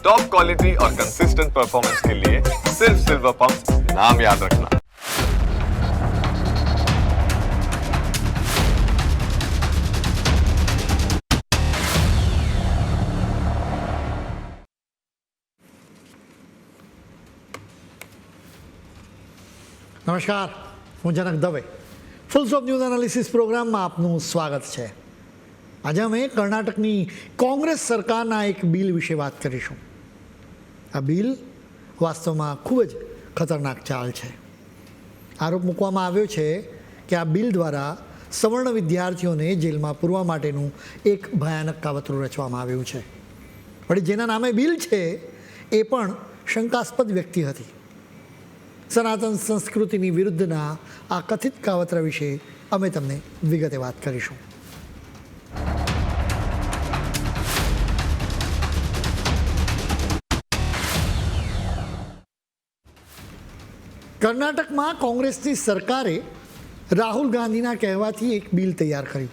Top quality और consistent performance के लिए सिर्फ सिल्वर पंप नाम याद रखना નમસ્કાર હું Janak Dave fools of news analysis પ્રોગ્રામમાં આપનું સ્વાગત છે આજે અમે કર્ણાટકની કોંગ્રેસ સરકારના એક બિલ વિશે વાત કરીશું આ બિલ વાસ્તવમાં ખૂબ જ ખતરનાક ચાલ છે. આરોપ મૂકવામાં આવ્યો છે કે આ બિલ દ્વારા સવર્ણ વિદ્યાર્થીઓને જેલમાં પૂરવા માટેનું એક ભયાનક કાવતરું રચવામાં આવ્યું છે. વળી જેના નામે બિલ છે એ પણ શંકાસ્પદ વ્યક્તિ હતી. સનાતન સંસ્કૃતિની વિરુદ્ધના આ કથિત કાવતરા વિશે અમે તમને વિગતે વાત કરીશું. કર્ણાટકમાં કોંગ્રેસની સરકારે રાહુલ ગાંધીના કહેવાથી એક બિલ તૈયાર કર્યું.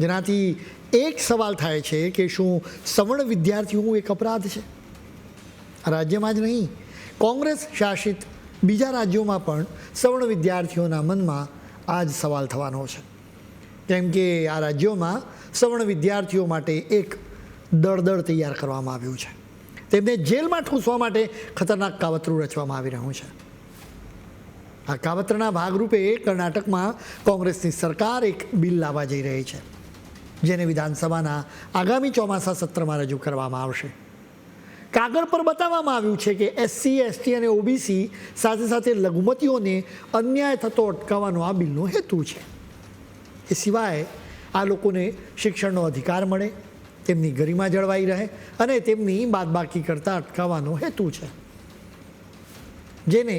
જેનાથી એક સવાલ થાય છે કે શું સવર્ણ વિદ્યાર્થીઓ એક અપરાધ છે? રાજ્યમાં જ નહીં, કોંગ્રેસ શાસિત બીજા રાજ્યોમાં પણ સવર્ણ વિદ્યાર્થીઓના મનમાં આ જ સવાલ થવાનો છે. કેમ કે આ રાજ્યોમાં સવર્ણ વિદ્યાર્થીઓ માટે એક દળદળ તૈયાર કરવામાં આવ્યું છે. તેમને જેલમાં ઠૂસવા માટે ખતરનાક કાવતરું રચવામાં આવી રહ્યું છે. આ ભાગરૂપે કર્ણાટકમાં કોંગ્રેસની સરકાર એક બિલ લાવવા જઈ રહી છે, જેને વિધાનસભાના આગામી ચોમાસા સત્રમાં રજૂ કરવામાં આવશે. કાગળ પર બતાવવામાં આવ્યું છે કે એસસી એસટી અને ઓબીસી સાથે સાથે લઘુમતીઓને અન્યાય થતો અટકાવવાનો આ બિલનો હેતુ છે. એ સિવાય આ લોકોને શિક્ષણનો અધિકાર મળે, તેમની ગરિમા જળવાઈ રહે અને તેમની બાદબાકી કરતાં અટકાવવાનો હેતુ છે. જેને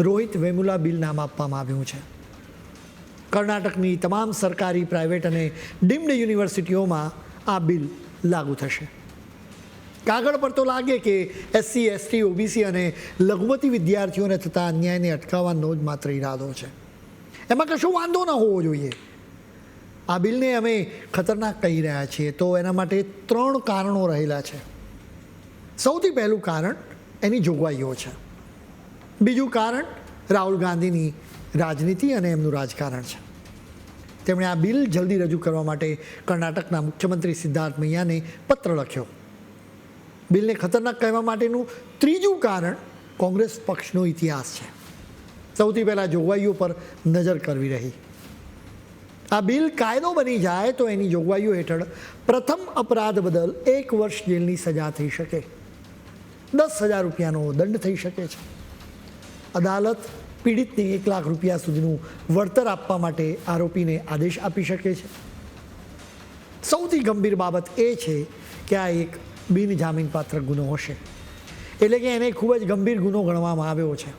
રોહિત વેમુલા બિલ નામ આપવામાં આવ્યું છે. કર્ણાટકની તમામ સરકારી, પ્રાઇવેટ અને ડીમ્ડ યુનિવર્સિટીઓમાં આ બિલ લાગુ થશે. કાગળ પર તો લાગે કે એસસી, એસટી, ઓબીસી અને લઘુમતી વિદ્યાર્થીઓને થતા અન્યાયને અટકાવવાનો જ માત્ર ઈરાદો છે. એમાં કશો વાંધો ન હોવો જોઈએ. આ બિલને અમે ખતરનાક કહી રહ્યા છીએ. તો એના માટે ત્રણ કારણો રહેલા છે. સૌથી પહેલું કારણ એની જોગવાઈઓ છે. બીજું કારણ રાહુલ ગાંધીની રાજનીતિ અને એમનું રાજકારણ છે. તેમણે આ બિલ જલ્દી રજૂ કરવા માટે કર્ણાટકના મુખ્યમંત્રી સિદ્ધાર્થ મૈયાને પત્ર લખ્યો. બિલને ખતરનાક કહેવા માટેનું ત્રીજું કારણ કોંગ્રેસ પક્ષનો ઇતિહાસ છે. સૌથી પહેલાં જોગવાઈઓ પર નજર કરવી રહી. આ બિલ કાયદો બની જાય તો એની જોગવાઈઓ હેઠળ પ્રથમ અપરાધ બદલ એક વર્ષ જેલની સજા થઈ શકે. દસ હજાર રૂપિયાનો દંડ થઈ શકે છે. અદાલત પીડિતને એક લાખ રૂપિયા સુધીનું વળતર આપવા માટે આરોપીને આદેશ આપી શકે છે. સૌથી ગંભીર બાબત એ છે કે આ એક બિનજામીનપાત્ર ગુનો હશે. એટલે કે એને ખૂબ જ ગંભીર ગુનો ગણવામાં આવ્યો છે.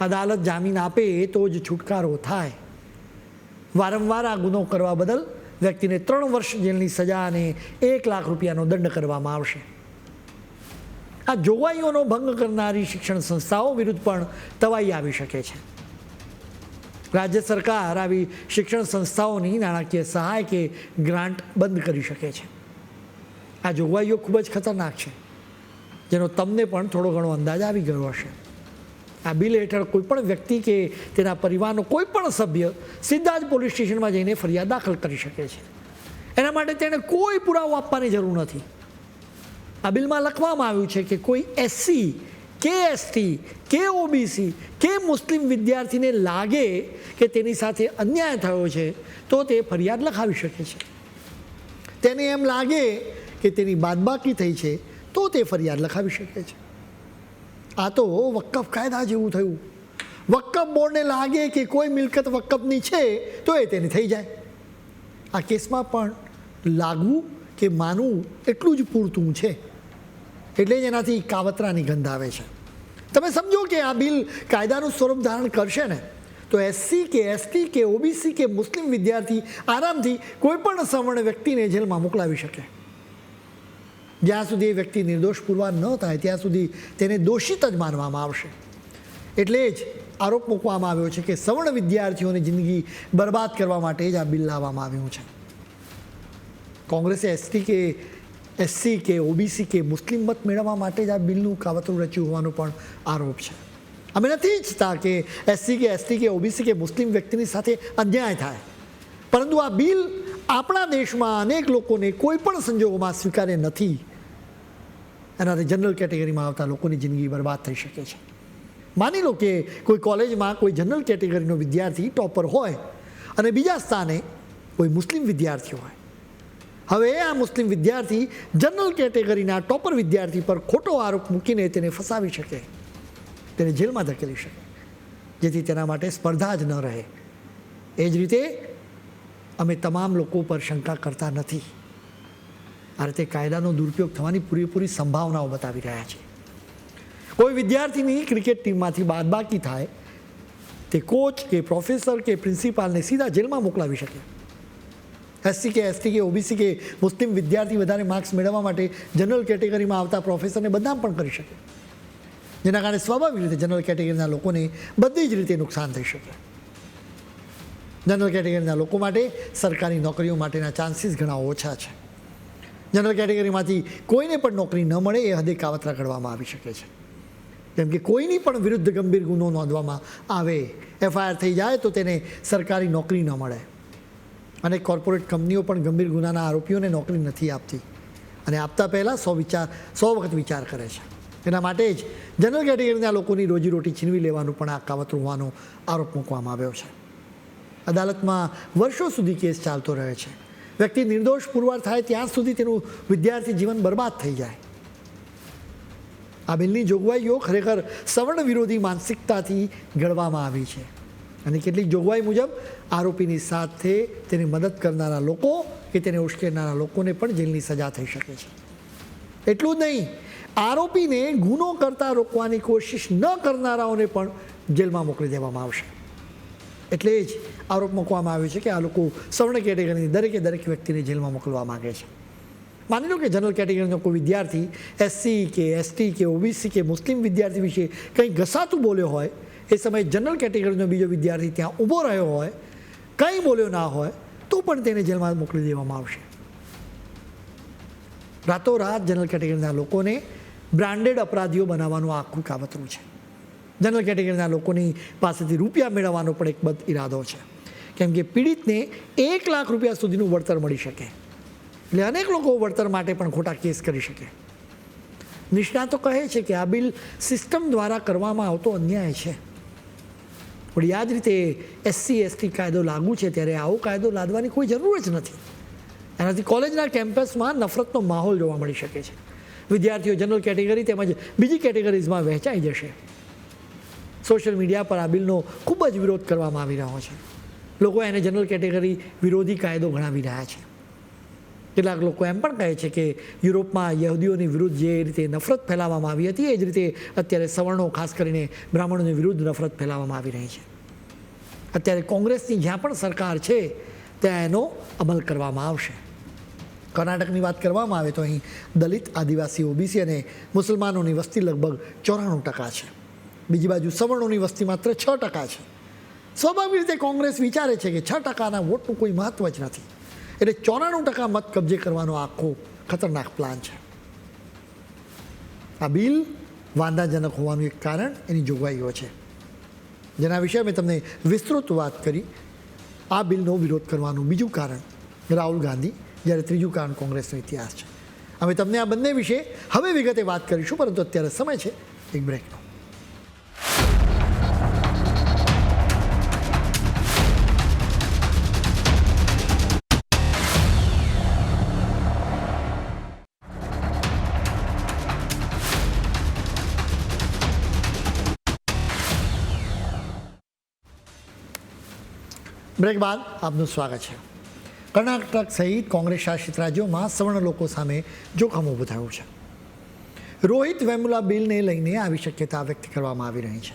અદાલત જામીન આપે તો જ છુટકારો થાય. વારંવાર આ ગુનો કરવા બદલ વ્યક્તિને ત્રણ વર્ષ જેલની સજા અને એક લાખ રૂપિયાનો દંડ કરવામાં આવશે. આ જોગવાઈઓનો ભંગ કરનારી શિક્ષણ સંસ્થાઓ વિરુદ્ધ પણ તવાઈ આવી શકે છે. રાજ્ય સરકાર આવી શિક્ષણ સંસ્થાઓની નાણાકીય સહાય કે ગ્રાન્ટ બંધ કરી શકે છે. આ જોગવાઈઓ ખૂબ જ ખતરનાક છે. જેનો તમને પણ થોડો ઘણો અંદાજ આવી ગયો હશે. આ બિલ હેઠળ કોઈપણ વ્યક્તિ કે તેના પરિવારનો કોઈપણ સભ્ય સીધા જ પોલીસ સ્ટેશનમાં જઈને ફરિયાદ દાખલ કરી શકે છે. એના માટે તેણે કોઈ પુરાવો આપવાની જરૂર નથી. આ બિલમાં લખવામાં આવ્યું છે કે કોઈ એસસી કે એસટી કે ઓબીસી કે મુસ્લિમ વિદ્યાર્થીને લાગે કે તેની સાથે અન્યાય થયો છે, તો તે ફરિયાદ લખાવી શકે છે. તેને એમ લાગે કે તેની બાદબાકી થઈ છે, તો તે ફરિયાદ લખાવી શકે છે. આ તો વકફ કાયદા જેવું થયું. વકફ બોર્ડને લાગે કે કોઈ મિલકત વકફની છે, તો એ તેની થઈ જાય. આ કેસમાં પણ લાગવું કે માનવું એટલું જ પૂરતું છે. એટલે જ એનાથી કાવતરાની ગંધ આવે છે. તમે સમજો કે આ બિલ કાયદાનું સ્વરૂપ ધારણ કરશે ને, તો એસસી કે એસટી કે ઓબીસી કે મુસ્લિમ વિદ્યાર્થી આરામથી કોઈ પણ સવર્ણ વ્યક્તિને જેલમાં મોકલાવી શકે. જ્યાં સુધી એ વ્યક્તિ નિર્દોષ પુરવાર ન થાય, ત્યાં સુધી તેને દોષિત જ માનવામાં આવશે. એટલે જ આરોપ મૂકવામાં આવ્યો છે કે સવર્ણ વિદ્યાર્થીઓની જિંદગી બરબાદ કરવા માટે જ આ બિલ લાવવામાં આવ્યું છે. કોંગ્રેસે એસટી કે એસસી કે ઓબીસી કે મુસ્લિમ મત મેળવવા માટે જ આ બિલનું કાવતરું રચ્યું હોવાનો પણ આરોપ છે. અમે નથી ઈચ્છતા કે એસસી કે એસટી કે ઓબીસી કે મુસ્લિમ વ્યક્તિની સાથે અન્યાય થાય. પરંતુ આ બિલ આપણા દેશમાં અનેક લોકોને કોઈ પણ સંજોગોમાં સ્વીકાર્ય નથી. એનાથી જનરલ કેટેગરીમાં આવતા લોકોની જિંદગી બરબાદ થઈ શકે છે. માની લો કે કોઈ કોલેજમાં કોઈ જનરલ કેટેગરીનો વિદ્યાર્થી ટોપર હોય અને બીજા સ્થાને કોઈ મુસ્લિમ વિદ્યાર્થી હોય. હવે આ મુસ્લિમ વિદ્યાર્થી જનરલ કેટેગરીના ટોપર વિદ્યાર્થી પર ખોટો આરોપ મૂકીને તેને ફસાવી શકે. તેને જેલમાં ધકેલી શકે. જેથી તેના માટે સ્પર્ધા જ ન રહે. એ જ રીતે અમે તમામ લોકો પર શંકા કરતા નથી. આ રીતે કાયદાનો દુરુપયોગ થવાની પૂરેપૂરી સંભાવનાઓ બતાવી રહ્યા છે. કોઈ વિદ્યાર્થીની ક્રિકેટ ટીમમાંથી બાદબાકી થાય, તે કોચ કે પ્રોફેસર કે પ્રિન્સિપાલને સીધા જેલમાં મોકલાવી શકે. એસસી કે એસટી કે ઓબીસી કે મુસ્લિમ વિદ્યાર્થી વધારે માર્ક્સ મેળવવા માટે જનરલ કેટેગરીમાં આવતા પ્રોફેસરને બદનામ પણ કરી શકે. જેના કારણે સ્વાભાવિક રીતે જનરલ કેટેગરીના લોકોને બધી જ રીતે નુકસાન થઈ શકે. જનરલ કેટેગરીના લોકો માટે સરકારી નોકરીઓ માટેના ચાન્સીસ ઘણા ઓછા છે. જનરલ કેટેગરીમાંથી કોઈને પણ નોકરી ન મળે એ હદે કાવતરા કરવામાં આવી શકે છે. કેમ કે કોઈની પણ વિરુદ્ધ ગંભીર ગુનો નોંધવામાં આવે, એફઆઈઆર થઈ જાય તો તેને સરકારી નોકરી ન મળે. અને કોર્પોરેટ કંપનીઓ પણ ગંભીર ગુનાના આરોપીઓને નોકરી નથી આપતી. અને આપતા પહેલાં સો વિચાર, સો વખત વિચાર કરે છે. એના માટે જ જનરલ કેટેગરીના લોકોની રોજીરોટી છીનવી લેવાનું પણ આ કાવતરું હોવાનો આરોપ મૂકવામાં આવ્યો છે. અદાલતમાં વર્ષો સુધી કેસ ચાલતો રહે છે. વ્યક્તિ નિર્દોષ પુરવાર થાય ત્યાં સુધી તેનું વિદ્યાર્થી જીવન બરબાદ થઈ જાય. આ બિલની જોગવાઈઓ ખરેખર સવર્ણ વિરોધી માનસિકતાથી ઘડવામાં આવી છે. અને કેટલીક જોગવાઈ મુજબ આરોપીની સાથે તેની મદદ કરનારા લોકો કે તેને ઉશ્કેરનારા લોકોને પણ જેલની સજા થઈ શકે છે. એટલું જ નહીં, આરોપીને ગુનો કરતા રોકવાની કોશિશ ન કરનારાઓને પણ જેલમાં મોકલી દેવામાં આવશે. એટલે જ આરોપ મૂકવામાં આવ્યો છે કે આ લોકો સવર્ણ કેટેગરીની દરેકે દરેક વ્યક્તિને જેલમાં મોકલવા માગે છે. માની લો કે જનરલ કેટેગરીનો કોઈ વિદ્યાર્થી, એસસી કે એસટી કે ઓબીસી કે મુસ્લિમ વિદ્યાર્થી વિશે કંઈ ઘસાતું બોલ્યો હોય એ સમયે જનરલ કેટેગરીનો બીજો વિદ્યાર્થી ત્યાં ઊભો રહ્યો હોય, કંઈ બોલ્યો ના હોય, તો પણ તેને જેલમાં મોકલી દેવામાં આવશે. રાતોરાત જનરલ કેટેગરીના લોકોને બ્રાન્ડેડ અપરાધીઓ બનાવવાનું આખું કાવતરું છે. જનરલ કેટેગરીના લોકોની પાસેથી રૂપિયા મેળવવાનો પણ એક બદ ઇરાદો છે. કેમ કે પીડિતને એક લાખ રૂપિયા સુધીનું વળતર મળી શકે. એટલે અનેક લોકો વળતર માટે પણ ખોટા કેસ કરી શકે. નિષ્ણાતો કહે છે કે આ બિલ સિસ્ટમ દ્વારા કરવામાં આવતો અન્યાય છે. પણ યાદ રીતે એસસી એસટી કાયદો લાગુ છે ત્યારે આવો કાયદો લાદવાની કોઈ જરૂર જ નથી. એનાથી કોલેજના કેમ્પસમાં નફરતનો માહોલ જોવા મળી શકે છે. વિદ્યાર્થીઓ જનરલ કેટેગરી તેમજ બીજી કેટેગરીઝમાં વહેંચાઈ જશે. સોશિયલ મીડિયા પર આ બિલનો ખૂબ જ વિરોધ કરવામાં આવી રહ્યો છે. લોકો એને જનરલ કેટેગરી વિરોધી કાયદો ગણાવી રહ્યા છે. કેટલાક લોકો એમ પણ કહે છે કે યુરોપમાં યહૂદીઓની વિરુદ્ધ જે રીતે નફરત ફેલાવવામાં આવી હતી, એ જ રીતે અત્યારે સવર્ણો ખાસ કરીને બ્રાહ્મણોની વિરુદ્ધ નફરત ફેલાવવામાં આવી રહી છે. અત્યારે કોંગ્રેસની જ્યાં પણ સરકાર છે, ત્યાં એનો અમલ કરવામાં આવશે. કર્ણાટકની વાત કરવામાં આવે તો અહીં દલિત આદિવાસી ઓબીસી અને મુસલમાનોની વસ્તી લગભગ ચોરાણું ટકા છે. બીજી બાજુ સવર્ણોની વસ્તી માત્ર છ ટકા છે. સ્વાભાવિક રીતે કોંગ્રેસ વિચારે છે કે છ ટકાના વોટનું કોઈ મહત્વ જ નથી. એટલે ચોરાણું ટકા મત કબજે કરવાનો આખો ખતરનાક પ્લાન છે. આ બિલ વાંધાજનક હોવાનું એક કારણ એની જોગવાઈઓ છે. જેના વિશે મેં તમને વિસ્તૃત વાત કરી. આ બિલનો વિરોધ કરવાનું બીજું કારણ રાહુલ ગાંધી, જ્યારે ત્રીજું કારણ કોંગ્રેસનો ઇતિહાસ છે. અમે તમને આ બંને વિશે હવે વિગતે વાત કરીશું, પરંતુ અત્યારે સમય છે, એક બ્રેકનો બ્રેક બાદ આપનું સ્વાગત છે. કર્ણાટક સહિત કોંગ્રેસ શાસિત રાજ્યોમાં સવર્ણ લોકો સામે જોખમ ઊભું થયું છે. રોહિત વેમુલા બિલને લઈને આવી શક્યતા વ્યક્ત કરવામાં આવી રહી છે.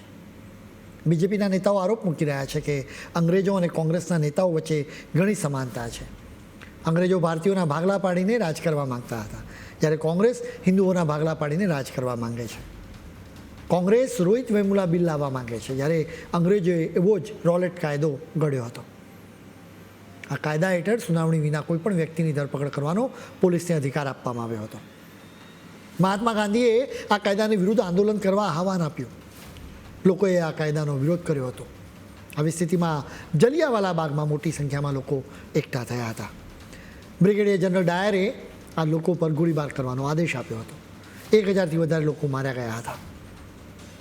બીજેપીના નેતાઓ આરોપ મૂકી રહ્યા છે કે અંગ્રેજો અને કોંગ્રેસના નેતાઓ વચ્ચે ઘણી સમાનતા છે. અંગ્રેજો ભારતીયોના ભાગલા પાડીને રાજ કરવા માંગતા હતા, જ્યારે કોંગ્રેસ હિન્દુઓના ભાગલા પાડીને રાજ કરવા માંગે છે. કોંગ્રેસ રોહિત વેમુલા બિલ લાવવા માંગે છે, જ્યારે અંગ્રેજોએ એવો જ રોલેટ કાયદો ઘડ્યો હતો. આ કાયદા હેઠળ સુનાવણી વિના કોઈપણ વ્યક્તિની ધરપકડ કરવાનો પોલીસને અધિકાર આપવામાં આવ્યો હતો. મહાત્મા ગાંધીએ આ કાયદાની વિરુદ્ધ આંદોલન કરવા આહવાન આપ્યું. લોકોએ આ કાયદાનો વિરોધ કર્યો હતો. આવી સ્થિતિમાં જલિયાવાલા બાગમાં મોટી સંખ્યામાં લોકો એકઠા થયા હતા. બ્રિગેડિયર જનરલ ડાયરે આ લોકો પર ગોળીબાર કરવાનો આદેશ આપ્યો હતો. એક હજારથી વધારે લોકો માર્યા ગયા હતા.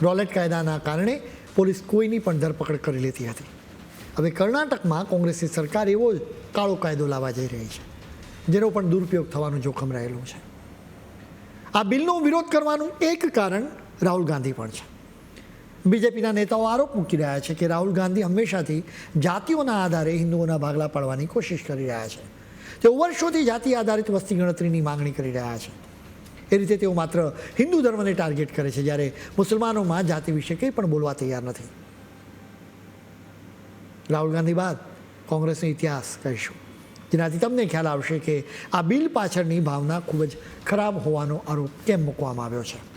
રોલેટ કાયદાના કારણે પોલીસ કોઈની પણ ધરપકડ કરી લેતી હતી. હવે કર્ણાટકમાં કોંગ્રેસની સરકાર એવો જ કાળો કાયદો લાવવા જઈ રહી છે, જેનો પણ દુરુપયોગ થવાનું જોખમ રહેલું છે. આ બિલનો વિરોધ કરવાનું એક કારણ રાહુલ ગાંધી પણ છે. બીજેપીના નેતાઓ આરોપ મૂકી રહ્યા છે કે રાહુલ ગાંધી હંમેશાથી જાતિઓના આધારે હિન્દુઓના ભાગલા પાડવાની કોશિશ કરી રહ્યા છે. તેઓ વર્ષોથી જાતિ આધારિત વસ્તી ગણતરીની માંગણી કરી રહ્યા છે. એ રીતે તેઓ માત્ર હિન્દુ ધર્મને ટાર્ગેટ કરે છે, જ્યારે મુસલમાનોમાં જાતિ વિશે કંઈ પણ બોલવા તૈયાર નથી. રાહુલ ગાંધી બાદ કોંગ્રેસનો ઇતિહાસ કહીશું. જેનાથી તમને ખ્યાલ આવશે કે આ બિલ પાછળની ભાવના ખૂબ જ ખરાબ હોવાનો આરોપ કેમ મૂકવામાં આવ્યો છે.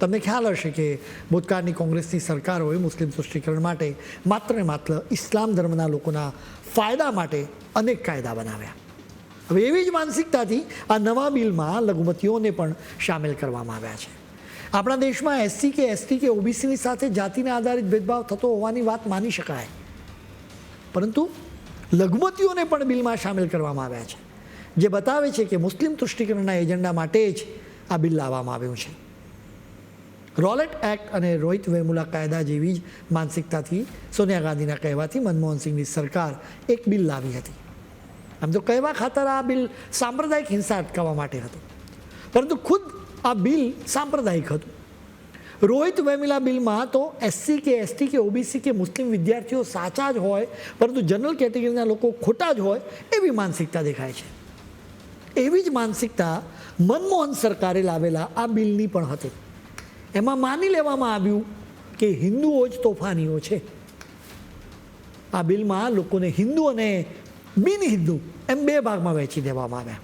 તમને ખ્યાલ હશે કે ભૂતકાળની કોંગ્રેસની સરકારોએ મુસ્લિમ તુષ્ટિકરણ માટે માત્ર ને માત્ર ઇસ્લામ ધર્મના લોકોના ફાયદા માટે અનેક કાયદા બનાવ્યા. હવે એવી જ માનસિકતાથી આ નવા બિલમાં લઘુમતીઓને પણ સામેલ કરવામાં આવ્યા છે. આપણા દેશમાં એસસી કે એસટી કે ઓબીસીની સાથે જાતિને આધારિત ભેદભાવ થતો હોવાની વાત માની શકાય. પરંતુ લઘુમતીઓને પણ બિલમાં સામેલ કરવામાં આવ્યા છે, જે બતાવે છે કે મુસ્લિમ તુષ્ટિકરણના એજન્ડા માટે જ આ બિલ લાવવામાં આવ્યું છે. રોલેટ એક્ટ અને રોહિત વેમુલા કાયદા જેવી જ માનસિકતાથી સોનિયા ગાંધીના કહેવાથી મનમોહન સિંહની સરકાર એક બિલ લાવી હતી. આમ તો કહેવા ખાતર આ બિલ સાંપ્રદાયિક હિંસા અટકાવવા માટે હતું. પરંતુ ખુદ આ બિલ સાંપ્રદાયિક હતું. રોહિત વેમિલા બિલમાં તો એસસી કે એસટી કે ઓબીસી કે મુસ્લિમ વિદ્યાર્થીઓ સાચા જ હોય, પરંતુ જનરલ કેટેગરીના લોકો ખોટા જ હોય, એવી માનસિકતા દેખાય છે. એવી જ માનસિકતા મનમોહન સરકારે લાવેલા આ બિલની પણ હતી. એમાં માની લેવામાં આવ્યું કે હિન્દુઓ જ તોફાનીઓ છે. આ બિલમાં લોકોને હિન્દુ અને બિન હિન્દુ એમ બે ભાગમાં વહેંચી દેવામાં આવ્યા.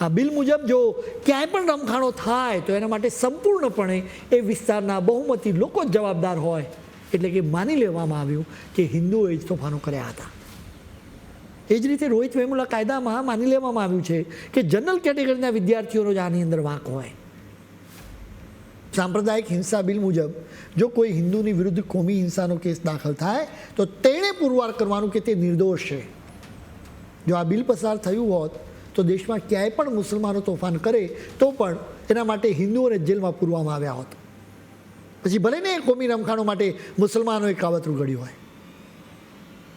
આ બિલ મુજબ જો ક્યાંય પણ રમખાણો થાય, તો એના માટે સંપૂર્ણપણે એ વિસ્તારના બહુમતી લોકો જ જવાબદાર હોય. એટલે કે માની લેવામાં આવ્યું કે હિન્દુઓએ જ તોફાનો કર્યા હતા. એ જ રીતે રોહિત વેમુલા કાયદામાં માની લેવામાં આવ્યું છે કે જનરલ કેટેગરીના વિદ્યાર્થીઓનો જ આની અંદર વાંક હોય. સાંપ્રદાયિક હિંસા બિલ મુજબ જો કોઈ હિન્દુની વિરુદ્ધ કોમી હિંસાનો કેસ દાખલ થાય, તો તેણે પુરવાર કરવાનું કે તે નિર્દોષ છે. જો આ બિલ પસાર થયું હોત તો દેશમાં ક્યાંય પણ મુસલમાનો તોફાન કરે, તો પણ એના માટે હિન્દુઓને જેલમાં પૂરવામાં આવ્યા હોત. પછી ભલે ને કોમી રમખાણો માટે મુસલમાનોએ કાવતરું ઘડ્યું હોય.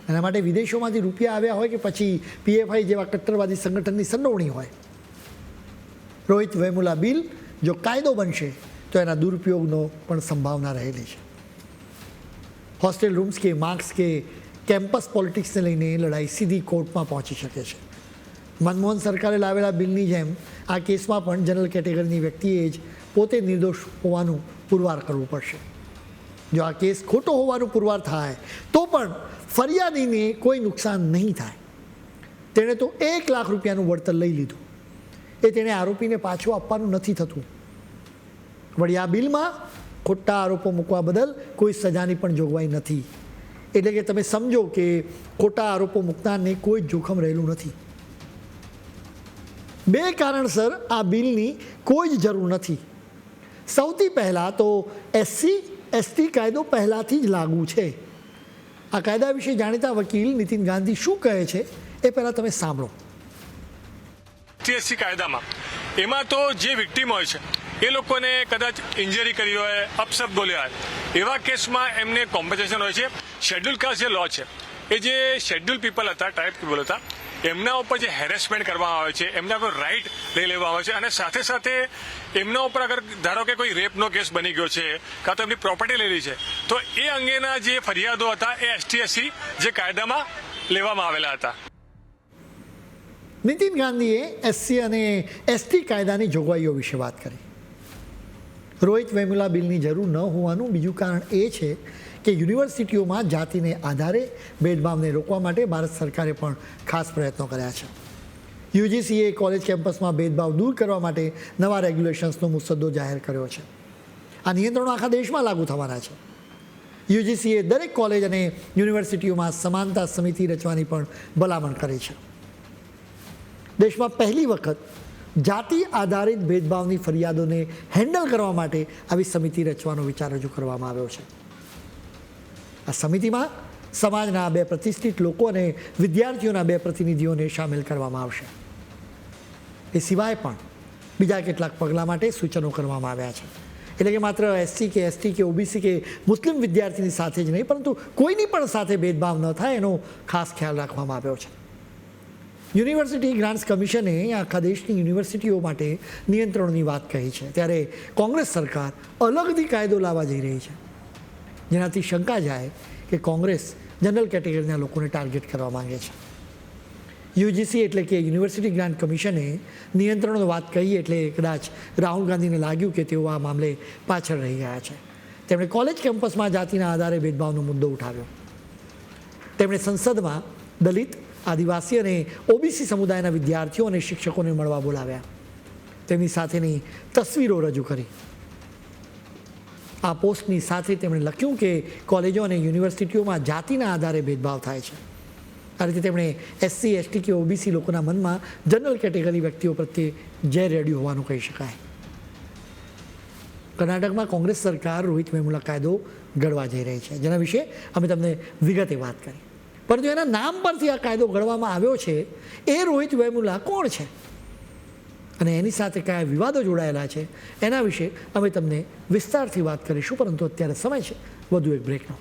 એના માટે વિદેશોમાંથી રૂપિયા આવ્યા હોય કે પછી પીએફઆઈ જેવા કટ્ટરવાદી સંગઠનની સંડોવણી હોય. રોહિત વેમુલા બિલ જો કાયદો બનશે, તો એના દુરુપયોગનો પણ સંભાવના રહેલી છે. હોસ્ટેલ રૂમ્સ કે માર્ક્સ કે કેમ્પસ પોલિટિક્સને લઈને લડાઈ સીધી કોર્ટમાં પહોંચી શકે છે. મનમોહન સરકારે લાવેલા બિલની જેમ આ કેસમાં પણ જનરલ કેટેગરીની વ્યક્તિએ જ પોતે નિર્દોષ હોવાનું પુરવાર કરવું પડશે. જો આ કેસ ખોટો હોવાનું પુરવાર થાય, તો પણ ફરિયાદીને કોઈ નુકસાન નહીં થાય. તેણે તો એક લાખ રૂપિયાનું વળતર લઈ લીધું. એ તેણે આરોપીને પાછું આપવાનું નથી થતું. વળી આ બિલમાં ખોટા આરોપો મૂકવા બદલ કોઈ સજાની પણ જોગવાઈ નથી. એટલે કે તમે સમજો કે ખોટા આરોપો મૂકનારને કોઈ જોખમ રહેલું નથી. બે કારણસર આ બિલની કોઈ જ જરૂર નથી. સૌથી પહેલાં તો એસસી એસટી કાયદો પહેલાંથી જ લાગુ છે. આ કાયદા વિશે જાણીતા વકીલ નીતિન ગાંધી શું કહે છે એ પહેલાં તમે સાંભળો. એસસી કાયદામાં. એમાં તો જે વિક્ટીમ હોય છે, એ લોકોને કદાચ ઇન્જરી કરી હોય, અપશબ્દ બોલ્યા હોય, એવા કેસમાં એમને કોમ્પન્સેશન હોય છે. શેડ્યુલ કાસ્ટ જે લો છે, એ જે શેડ્યુલ પીપલ હતા ટાઈપ પીપલ હતા એમના ઉપર જે હેરેસમેન્ટ કરવામાં આવે છે, એમના ઉપર રાઇટ લઈ લેવામાં આવે છે અને સાથે સાથે એમના ઉપર અગર ધારો કે કોઈ રેપનો કેસ બની ગયો છે, કાં તો એમની પ્રોપર્ટી લેલી છે, તો એ અંગેના જે ફરિયાદો હતા એ એસટીએસસી જે કાયદામાં લેવામાં આવેલા હતા. નીતિન ગાંધીએ એસસી અને એસટી કાયદાની જોગવાઈઓ વિશે વાત કરી. રોહિત વેમુલા બિલની જરૂર ન હોવાનું બીજું કારણ એ છે કે યુનિવર્સિટીઓમાં જાતિને આધારે ભેદભાવને રોકવા માટે ભારત સરકારે પણ ખાસ પ્રયત્નો કર્યા છે. યુજીસીએ કોલેજ કેમ્પસમાં ભેદભાવ દૂર કરવા માટે નવા રેગ્યુલેશન્સનો મુસદ્દો જાહેર કર્યો છે. આ નિયંત્રણો આખા દેશમાં લાગુ થવાના છે. યુજીસીએ દરેક કોલેજ અને યુનિવર્સિટીઓમાં સમાનતા સમિતિ રચવાની પણ ભલામણ કરી છે. દેશમાં પહેલી વખત જાતિ આધારિત ભેદભાવની ફરિયાદોને હેન્ડલ કરવા માટે આવી સમિતિ રચવાનો વિચાર રજૂ કરવામાં આવ્યો છે. આ સમિતિમાં સમાજના બે પ્રતિષ્ઠિત લોકો અને વિદ્યાર્થીઓના બે પ્રતિનિધિઓને સામેલ કરવામાં આવશે. એ સિવાય પણ બીજા કેટલાક પગલાં માટે સૂચનો કરવામાં આવ્યા છે. એટલે કે માત્ર એસસી કે એસટી કે ઓબીસી કે મુસ્લિમ વિદ્યાર્થીની સાથે જ નહીં, પરંતુ કોઈની પણ સાથે ભેદભાવ ન થાય એનો ખાસ ખ્યાલ રાખવામાં આવ્યો છે. યુનિવર્સિટી ગ્રાન્ટ્સ કમિશને આખા દેશની યુનિવર્સિટીઓ માટે નિયંત્રણની વાત કહી છે. ત્યારે કોંગ્રેસ સરકાર અલગથી કાયદો લાવવા જઈ રહી છે. જેનાથી શંકા જાય કે કોંગ્રેસ જનરલ કેટેગરીના લોકોને ટાર્ગેટ કરવા માંગે છે. યુજીસી એટલે કે યુનિવર્સિટી ગ્રાન્ટ કમિશને નિયંત્રણનો વાત કહી એટલે કદાચ રાહુલ ગાંધીને લાગ્યું કે તેઓ આ મામલે પાછળ રહી ગયા છે. તેમણે કોલેજ કેમ્પસમાં જાતિના આધારે ભેદભાવનો મુદ્દો ઉઠાવ્યો. તેમણે સંસદમાં દલિત, આદિવાસી અને ઓબીસી સમુદાયના વિદ્યાર્થીઓ અને શિક્ષકોને મળવા બોલાવ્યા. તેમની સાથેની તસવીરો રજૂ કરી. આ પોસ્ટની સાથે તેમણે લખ્યું કે કોલેજો અને યુનિવર્સિટીઓમાં જાતિના આધારે ભેદભાવ થાય છે. આ રીતે તેમણે એસસી, એસટી કે ઓબીસી લોકોના મનમાં જનરલ કેટેગરી વ્યક્તિઓ પ્રત્યે ઝેર રેડ્યું હોવાનું કહી શકાય. કર્ણાટકમાં કોંગ્રેસ સરકાર, રોહિત વેમુલા કાયદો ઘડવા જઈ રહી છે. જેના વિશે અમે તમને વિગતે વાત કરી. પરંતુ એના નામ પરથી આ કાયદો ઘડવામાં આવ્યો છે. એ રોહિત વેમુલા કોણ છે? અને એની સાથે કયા વિવાદો જોડાયેલા છે, એના વિશે અમે તમને વિસ્તારથી વાત કરીશું, પરંતુ અત્યારે સમય છે, વધુ એક બ્રેકનો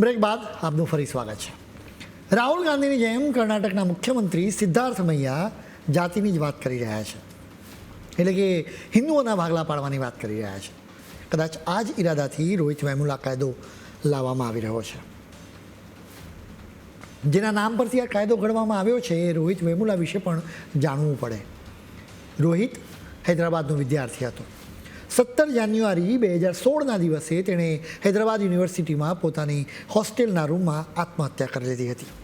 બ્રેક બાદ આપનું ફરી સ્વાગત છે. રાહુલ ગાંધીની જેમ કર્ણાટકના મુખ્યમંત્રી સિદ્ધાર્થ મૈયા જાતિની જ વાત કરી રહ્યા છે. એટલે કે હિન્દુઓના ભાગલા પાડવાની વાત કરી રહ્યા છે. કદાચ આ જ ઈરાદાથી રોહિત વેમુલા કાયદો લાવવામાં આવી રહ્યો છે. જેના નામ પરથી આ કાયદો ઘડવામાં આવ્યો છે એ રોહિત વેમુલા વિશે પણ જાણવું પડે. રોહિત હૈદરાબાદનો વિદ્યાર્થી હતો. સત્તર જાન્યુઆરી બે હજાર સોળના દિવસે તેણે હૈદરાબાદ યુનિવર્સિટીમાં પોતાની હોસ્ટેલના રૂમમાં આત્મહત્યા કરી લીધી હતી.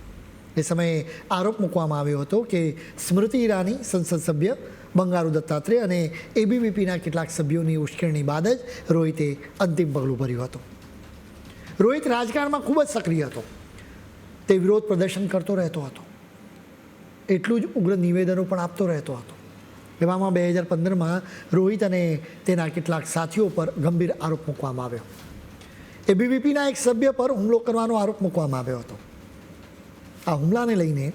એ સમયે આરોપ મૂકવામાં આવ્યો હતો કે સ્મૃતિ ઈરાની સંસદ સભ્ય બંગારુ દત્તાત્રેય અને એબીવીપીના કેટલાક સભ્યોની ઉશ્કેરણી બાદ જ રોહિતે અંતિમ પગલું ભર્યું હતું. રોહિત રાજકારણમાં ખૂબ જ સક્રિય હતો. તે વિરોધ પ્રદર્શન કરતો રહેતો હતો. એટલું જ ઉગ્ર નિવેદનો પણ આપતો રહેતો હતો. એવામાં બે હજાર પંદરમાં રોહિત અને તેના કેટલાક સાથીઓ પર ગંભીર આરોપ મૂકવામાં આવ્યો. એબીવીપીના એક સભ્ય પર હુમલો કરવાનો આરોપ મૂકવામાં આવ્યો હતો. આ હુમલાને લઈને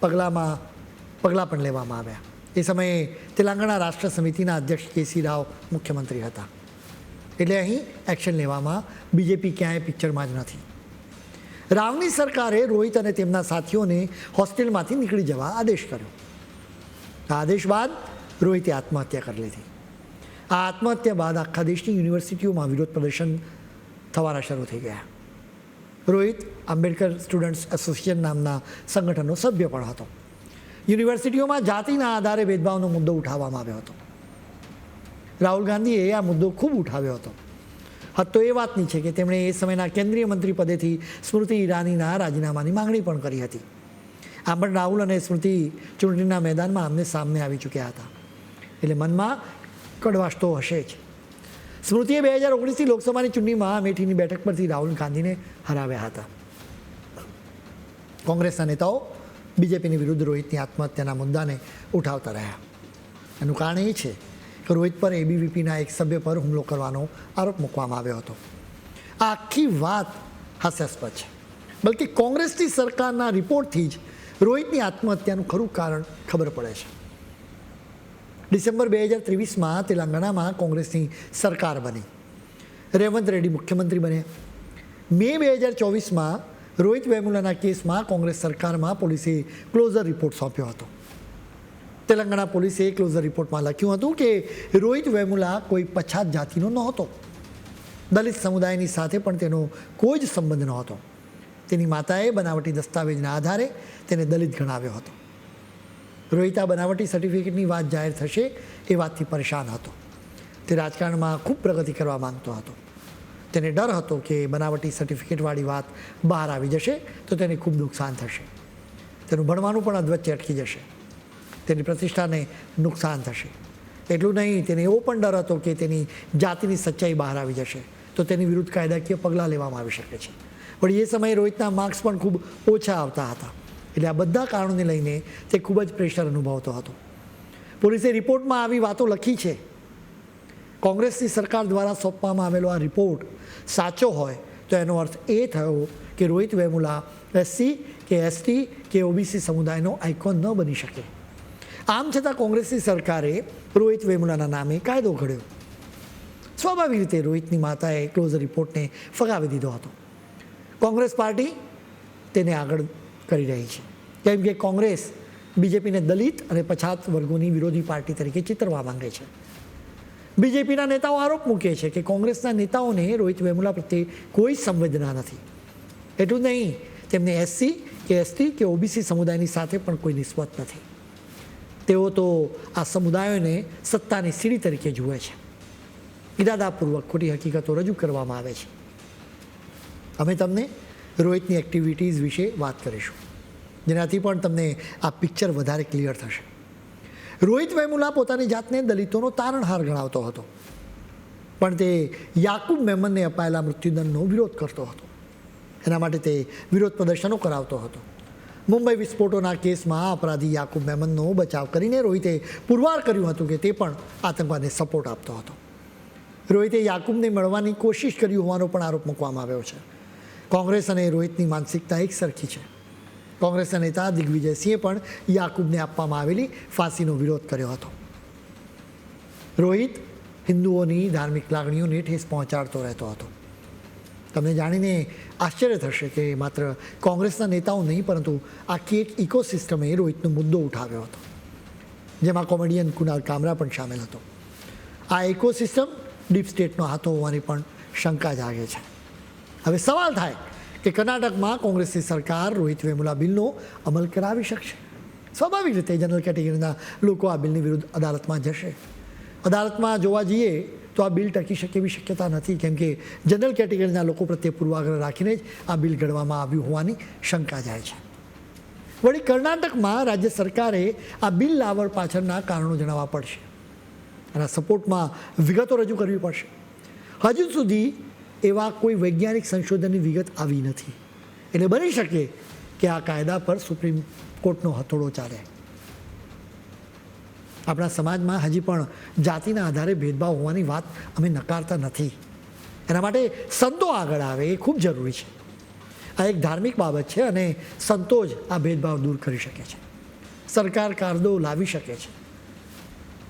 પગલામાં પગલાં પણ લેવામાં આવ્યા. એ સમયે તેલંગાણા રાષ્ટ્ર સમિતિના અધ્યક્ષ કેસી રાવ મુખ્યમંત્રી હતા. એટલે અહીં એક્શન લેવામાં બીજેપી ક્યાંય પિક્ચરમાં જ નથી. રાવની સરકારે રોહિત અને તેમના સાથીઓને હોસ્ટેલમાંથી નીકળી જવા આદેશ કર્યો. આ આદેશ બાદ રોહિતે આત્મહત્યા કરી લીધી. આ આત્મહત્યા બાદ આખા દેશની યુનિવર્સિટીઓમાં વિરોધ પ્રદર્શન થવાના શરૂ થઈ ગયા. રોહિત આંબેડકર સ્ટુડન્ટ્સ એસોસિએશન નામના સંગઠનનો સભ્ય પણ હતો. યુનિવર્સિટીઓમાં જાતિના આધારે ભેદભાવનો મુદ્દો ઉઠાવવામાં આવ્યો હતો. રાહુલ ગાંધીએ આ મુદ્દો ખૂબ ઉઠાવ્યો હતો. હદ તો એ વાતની છે કે તેમણે એ સમયના કેન્દ્રીય મંત્રી પદેથી સ્મૃતિ ઈરાનીના રાજીનામાની માંગણી પણ કરી હતી. આમ પણ રાહુલ અને સ્મૃતિ ચૂંટણીના મેદાનમાં આમને સામને આવી ચૂક્યા હતા. એટલે મનમાં કડવાશ તો હશે જ. સ્મૃતિએ બે હજાર ઓગણીસની લોકસભાની ચૂંટણીમાં અમેઠીની બેઠક પરથી રાહુલ ગાંધીને હરાવ્યા હતા. કોંગ્રેસના નેતાઓ બીજેપીની વિરુદ્ધ રોહિતની આત્મહત્યાના મુદ્દાને ઉઠાવતા રહ્યા. એનું કારણ એ છે કે રોહિત પર એબીવીપીના એક સભ્ય પર હુમલો કરવાનો આરોપ મૂકવામાં આવ્યો હતો. આ આખી વાત હાસ્યાસ્પદ છે. બલકે કોંગ્રેસની સરકારના રિપોર્ટથી જ રોહિતની આત્મહત્યાનું ખરું કારણ ખબર પડે છે. ડિસેમ્બર બે હજાર ત્રેવીસમાં તેલંગાણામાં કોંગ્રેસની સરકાર બની. રેવંત રેડ્ડી મુખ્યમંત્રી બન્યા મે બે હજાર ચોવીસમાં રોહિત વેમુલાના કેસમાં કોંગ્રેસ સરકારમાં પોલીસે ક્લોઝર રિપોર્ટ સોંપ્યો હતો. તેલંગાણા પોલીસે ક્લોઝર રિપોર્ટમાં લખ્યું હતું કે રોહિત વેમુલા કોઈ પછાત જાતિનો નહોતો. દલિત સમુદાયની સાથે પણ તેનો કોઈ જ સંબંધ નહોતો. તેની માતાએ બનાવટી દસ્તાવેજના આધારે તેને દલિત ગણાવ્યો હતો. રોહિત બનાવટી સર્ટિફિકેટની વાત જાહેર થશે એ વાતથી પરેશાન હતો. તે રાજકારણમાં ખૂબ પ્રગતિ કરવા માંગતો હતો. તેને ડર હતો કે બનાવટી સર્ટિફિકેટવાળી વાત બહાર આવી જશે તો તેને ખૂબ નુકસાન થશે. તેનું ભણવાનું પણ અધવચ્ચે અટકી જશે. તેની પ્રતિષ્ઠાને નુકસાન થશે. એટલું નહીં, તેને એવો પણ ડર હતો કે તેની જાતિની સચ્ચાઈ બહાર આવી જશે તો તેની વિરુદ્ધ કાયદાકીય પગલાં લેવામાં આવી શકે છે. પણ એ સમયે રોહિતના માર્ક્સ પણ ખૂબ ઓછા આવતા હતા. એટલે આ બધા કારણોને લઈને તે ખૂબ જ પ્રેશર અનુભવતો હતો. પોલીસે રિપોર્ટમાં આવી વાતો લખી છે. કોંગ્રેસની સરકાર દ્વારા સોંપવામાં આવેલો આ રિપોર્ટ સાચો હોય તો એનો અર્થ એ થયો કે રોહિત વેમુલા એસસી કે એસટી કે ઓબીસી સમુદાયનો આઇકોન ન બની શકે. આમ છતાં કોંગ્રેસની સરકારે રોહિત વેમુલાના નામે કાયદો ઘડ્યો. સ્વાભાવિક રીતે રોહિતની માતાએ ક્લોઝ રિપોર્ટને ફગાવી દીધો હતો. કોંગ્રેસ પાર્ટી તેને આગળ કરી રહી છે. કેમ કે કોંગ્રેસ બીજેપીને દલિત અને પછાત વર્ગોની વિરોધી પાર્ટી તરીકે ચિતરવા માંગે છે. બીજેપીના નેતાઓ આરોપ મૂકે છે કે કોંગ્રેસના નેતાઓને રોહિત વેમુલા પ્રત્યે કોઈ સંવેદના નથી. એટલું નહીં, તેમને એસસી કે એસટી કે ઓબીસી સમુદાયની સાથે પણ કોઈ નિસ્બત નથી. તેઓ તો આ સમુદાયોને સત્તાની સીડી તરીકે જુએ છે. ઇરાદાપૂર્વક ખોટી હકીકતો રજૂ કરવામાં આવે છે. અમે તમને રોહિતની એક્ટિવિટીઝ વિશે વાત કરીશું. જેનાથી પણ તમને આ પિક્ચર વધારે ક્લિયર થશે. રોહિત વેમુલા પોતાની જાતને દલિતોનો તારણહાર ગણાવતો હતો. પણ તે યાકુબ મેમનને અપાયેલા મૃત્યુદંડનો વિરોધ કરતો હતો. એના માટે તે વિરોધ પ્રદર્શનો કરાવતો હતો. મુંબઈ વિસ્ફોટોના કેસમાં અપરાધી યાકુબ મેમનનો બચાવ કરીને રોહિતે પુરવાર કર્યું હતું કે તે પણ આતંકવાદને સપોર્ટ આપતો હતો. રોહિતે યાકુબને મળવાની કોશિશ કરી હોવાનો પણ આરોપ મૂકવામાં આવ્યો છે. કોંગ્રેસ અને રોહિતની માનસિકતા એક સરખી છે. કોંગ્રેસના નેતા દિગ્વિજયસિંહે પણ યાકુબને આપવામાં આવેલી ફાંસીનો વિરોધ કર્યો હતો. રોહિત હિન્દુઓની ધાર્મિક લાગણીઓને ઠેસ પહોંચાડતો રહેતો હતો. તમને જાણીને આશ્ચર્ય થશે કે માત્ર કોંગ્રેસના નેતાઓ નહીં, પરંતુ આખી એક ઇકોસિસ્ટમે રોહિતનો મુદ્દો ઉઠાવ્યો હતો, જેમાં કોમેડિયન કુનાલ કામરા પણ સામેલ હતો. આ ઇકોસિસ્ટમ ડીપ સ્ટેટનો હાથો હોવાની પણ શંકા જાગે છે. હવે સવાલ થાય કે કર્ણાટકમાં કોંગ્રેસની સરકાર રોહિત વેમુલા બિલનો અમલ કરાવી શકશે? સ્વાભાવિક રીતે જનરલ કેટેગરીના લોકો આ બિલની વિરુદ્ધ અદાલતમાં જશે. અદાલતમાં જોવા જઈએ તો આ બિલ ટકી શકે એવી શક્યતા નથી, કેમ કે જનરલ કેટેગરીના લોકો પ્રત્યે પૂર્વાગ્રહ રાખીને જ આ બિલ ઘડવામાં આવ્યું હોવાની શંકા જાય છે. વળી કર્ણાટકમાં રાજ્ય સરકારે આ બિલ લાવવા પાછળના કારણો જણાવવા પડશે. આના સપોર્ટમાં વિગતો રજૂ કરવી પડશે. હજુ સુધી એવા કોઈ વૈજ્ઞાનિક સંશોધનની વિગત આવી નથી. એટલે બની શકે કે આ કાયદા પર સુપ્રીમ કોર્ટનો હથોડો ચાલે. આપણા સમાજમાં હજી પણ જાતિના આધારે ભેદભાવ હોવાની વાત અમે નકારતા નથી. એના માટે સંતો આગળ આવે એ ખૂબ જરૂરી છે. આ એક ધાર્મિક બાબત છે અને સંતો જ આ ભેદભાવ દૂર કરી શકે છે. સરકાર કાયદો લાવી શકે છે.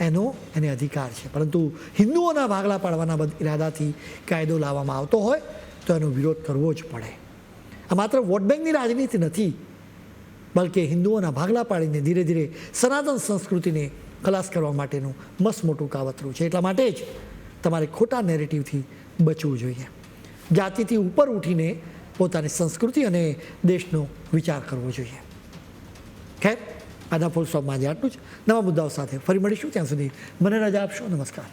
એનો એને અધિકાર છે. પરંતુ હિન્દુઓના ભાગલા પાડવાના ઇરાદાથી કાયદો લાવવામાં આવતો હોય તો એનો વિરોધ કરવો જ પડે. આ માત્ર વોટ બેંકની રાજનીતિ નથી, બલકે હિન્દુઓના ભાગલા પાડીને ધીરે ધીરે સનાતન સંસ્કૃતિને ખલાસ કરવા માટેનું મસ્ત મોટું કાવતરું છે. એટલા માટે જ તમારે ખોટા નેરેટિવથી બચવું જોઈએ. જાતિથી ઉપર ઉઠીને પોતાની સંસ્કૃતિ અને દેશનો વિચાર કરવો જોઈએ. ખેર? આના ફૂલ સ્ટોપમાં આજે આટલું જ. નવા મુદ્દાઓ સાથે ફરી મળીશું. ત્યાં સુધી મને રજા આપશો. નમસ્કાર.